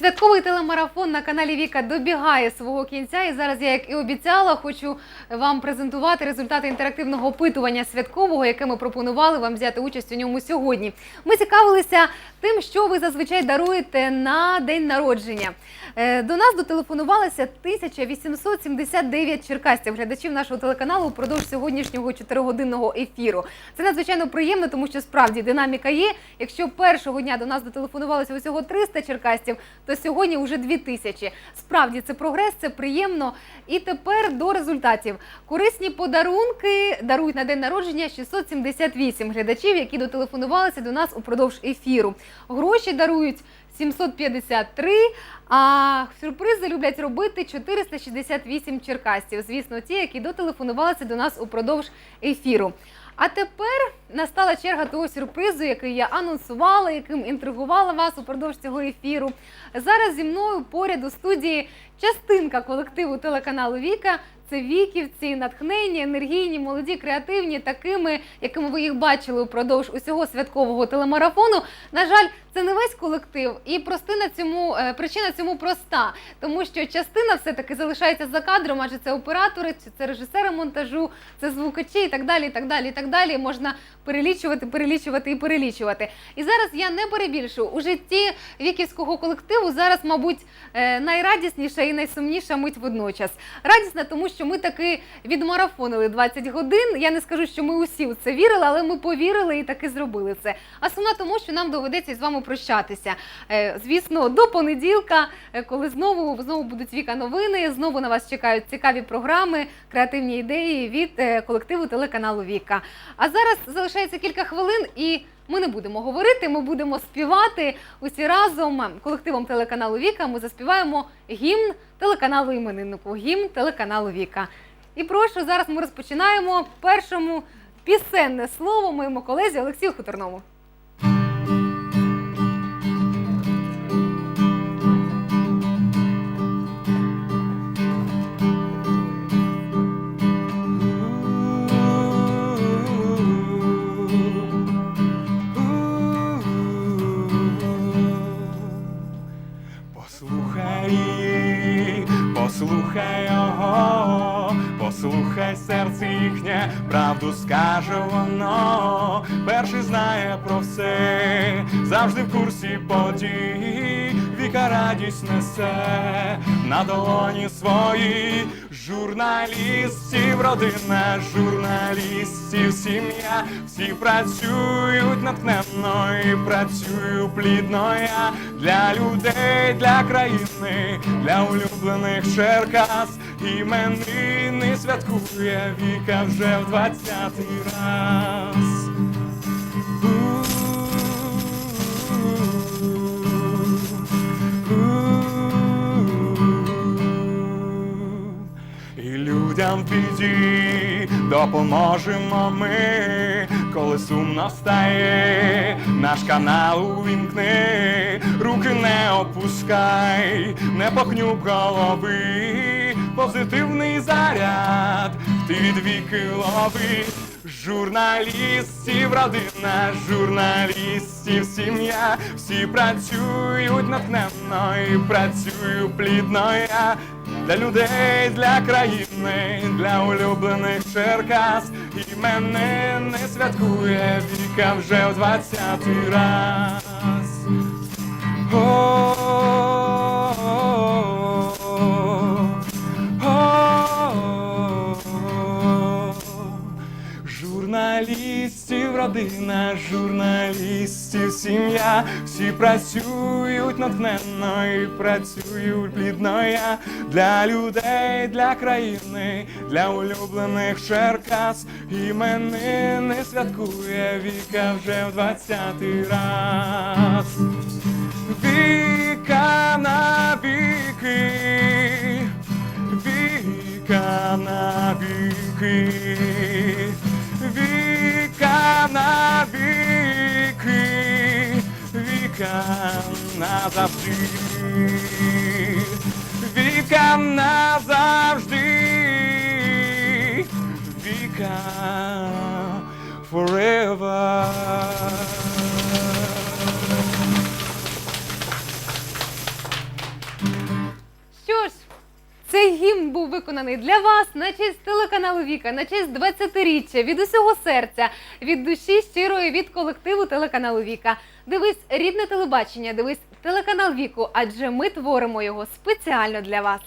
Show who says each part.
Speaker 1: Святковий телемарафон на каналі Віка добігає свого кінця. І зараз я, як і обіцяла, хочу вам презентувати результати інтерактивного опитування святкового, яке ми пропонували вам взяти участь у ньому сьогодні. Ми цікавилися тим, що ви зазвичай даруєте на день народження. Е, До нас дотелефонувалося 1879 черкасців, глядачів нашого телеканалу упродовж сьогоднішнього 4-годинного ефіру. Це надзвичайно приємно, тому що справді динаміка є. Якщо першого дня до нас дотелефонувалося усього 300 черкасців, то сьогодні вже 2000. Справді це прогрес, це приємно. І тепер до результатів. Корисні подарунки дарують на день народження 678 глядачів, які дотелефонувалися до нас упродовж ефіру. Гроші дарують 753, а сюрпризи люблять робити 468 черкасців. Звісно, ті, які дотелефонувалися до нас упродовж ефіру. А тепер настала черга того сюрпризу, який я анонсувала, яким інтригувала вас упродовж цього ефіру. Зараз зі мною поряд у студії частинка колективу телеканалу Віка. Це віківці, натхнені, енергійні, молоді, креативні, такими, якими ви їх бачили упродовж усього святкового телемарафону. На жаль, це не весь колектив, і простина цьому е, причина цьому проста, тому що частина все-таки залишається за кадром, адже це оператори, це- це режисери монтажу, це звукачі і так далі. І так далі, і так далі. Можна перелічувати, перелічувати і перелічувати. І зараз я не перебільшу у житті віківського колективу. Зараз, мабуть, е, найрадісніша і найсумніша мить водночас. Радісна, тому що ми таки відмарафонили 20 годин. Я не скажу, що ми усі в це вірили, але ми повірили і таки зробили це. А сумна тому, що нам доведеться з вами прощатися. Е, Звісно, до понеділка, е, коли знову знову будуть віка новини. Знову на вас чекають цікаві програми, креативні ідеї від е, колективу телеканалу Віка. А зараз залишається кілька хвилин і. Ми не будемо говорити, ми будемо співати усі разом колективом телеканалу Віка. Ми заспіваємо гімн телеканалу імениннику, гімн телеканалу Віка. І прошу, зараз ми розпочинаємо першому пісенне слово моєму колезі Олексію Хуторному.
Speaker 2: Послухай його, послухай серце їхнє, правду скаже воно, перший знає про все, завжди в курсі подій, віка радість несе на долоні свої, журналістів, родина, журналістів, сім'я, всі працюють натхненно і працюю плідно я для людей, для країни, для улюблених Черкас. Іменини святкує віка вже в двадцятий раз. В біді допоможемо ми, коли сумно стає, наш канал увімкни, руки не опускай, не похнюб голови, позитивний заряд, ти від віки лови. Журналістів, родина, журналістів, сім'я, всі працюють натхненно і працюю плідно я для людей, для країни, для улюблених Черкас. І мене не святкує віка вже в двадцятий раз. О-о-о-о. Журналістів, родина, журналістів, сім'я, всі працюють натхненно і працюють плідно я для людей, для країни, для улюблених Черкас. Мене не святкує віка вже в двадцятий раз. Віка на віки, віка на віки, віка на віки, вікам назавжди, вікам назавжди, вікам. Forever.
Speaker 1: Був виконаний для вас на честь телеканалу Віка, на честь 20-річчя від усього серця, від душі щирої, від колективу телеканалу Віка. Дивись рідне телебачення, дивись телеканал Віку, адже ми творимо його спеціально для вас.